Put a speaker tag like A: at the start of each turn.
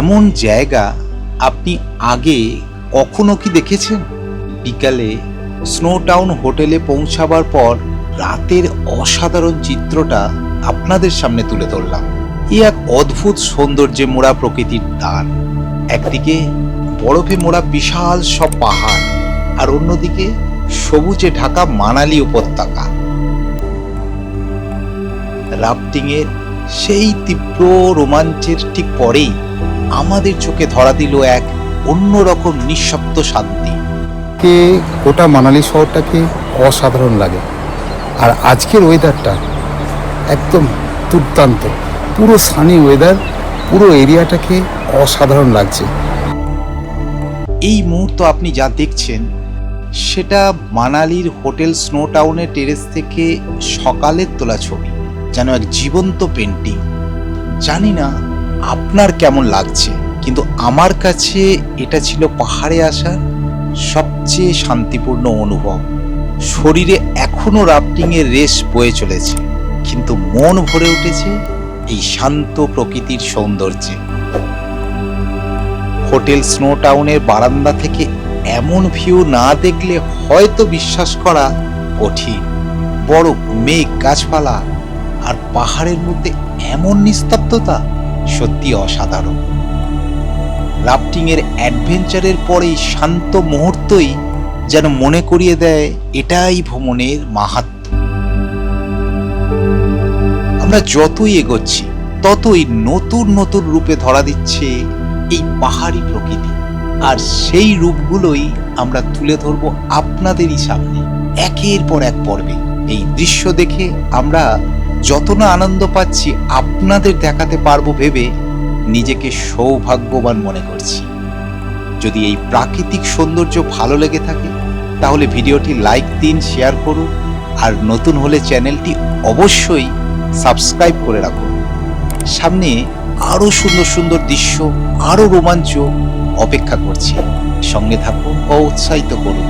A: এমন জায়গা আপনি আগে কখনো কি দেখেছেন? বিকালে স্নো টাউন হোটেলে পৌঁছাবার পর রাতের অসাধারণ চিত্রটা আপনাদের সামনে তুলে ধরলাম। এ এক অদ্ভুত সৌন্দর্যে মোড়া প্রকৃতির দান। একদিকে বরফে মোড়া বিশাল সব পাহাড়, আর অন্যদিকে সবুজে ঢাকা মানালি উপত্যকা। রাফটিংয়ের সেই তীব্র রোমাঞ্চের ঠিক পরেই আমাদের চোখে ধরা দিল এক অন্যরকম নিঃশব্দ শান্তি।
B: কে গোটা মানালি শহরটাকে অসাধারণ লাগে। আর আজকের ওয়েদারটা একদম দুর্দান্ত। পুরো সানি ওয়েদার পুরো এরিয়াটাকে অসাধারণ লাগছে।
A: এই মুহূর্ত আপনি যা দেখছেন সেটা মানালির হোটেল স্নো টাউনের টেরেস থেকে সকালের তোলা ছবি যেন এক জীবন্ত পেন্টিং জানি না আপনার কেমন লাগছে? কিন্তু আমার কাছে এটা ছিল পাহাড়ে আসার সবচেয়ে শান্তিপূর্ণ অনুভব। শরীরে এখনও রাফটিংয়ের রেস বয়ে চলেছে, কিন্তু মন ভরে উঠেছে এই শান্ত প্রকৃতির সৌন্দর্যে। হোটেল স্নো টাউনের বারান্দা থেকে এমন ভিউ না দেখলে হয়তো বিশ্বাস করা কঠিন। বড় মেঘ গাছপালা আর পাহাড়ের মধ্যে এমন নিস্তব্ধতা সত্যি অসাধারণ। রাফটিং এর অ্যাডভেঞ্চারের পরেই শান্ত মুহূর্তই যেন মনে করিয়ে দেয়, এটাই ভ্রমণের মাহাত্ম। আমরা যতই এগোচ্ছি, ততই নতুন নতুন রূপে ধরা দিচ্ছে এই পাহাড়ি প্রকৃতি। আর সেই রূপগুলোই আমরা তুলে ধরবো আপনাদেরই সামনে। একের পর এক পর্বে। এই দৃশ্য দেখে আমরা যত না আনন্দ পাচ্ছি, আপনাদের দেখাতে পারব ভেবে নিজেকে সৌভাগ্যবান মনে করছি। যদি এই প্রাকৃতিক সৌন্দর্য ভালো লেগে থাকে, তাহলে ভিডিওটি লাইক দিন, শেয়ার করুন, আর নতুন হলে চ্যানেলটি অবশ্যই সাবস্ক্রাইব করে রাখুন। সামনে আরও সুন্দর সুন্দর দৃশ্য, আরও রোমাঞ্চ অপেক্ষা করছে। সঙ্গে থাকুন ও উৎসাহিত করুন।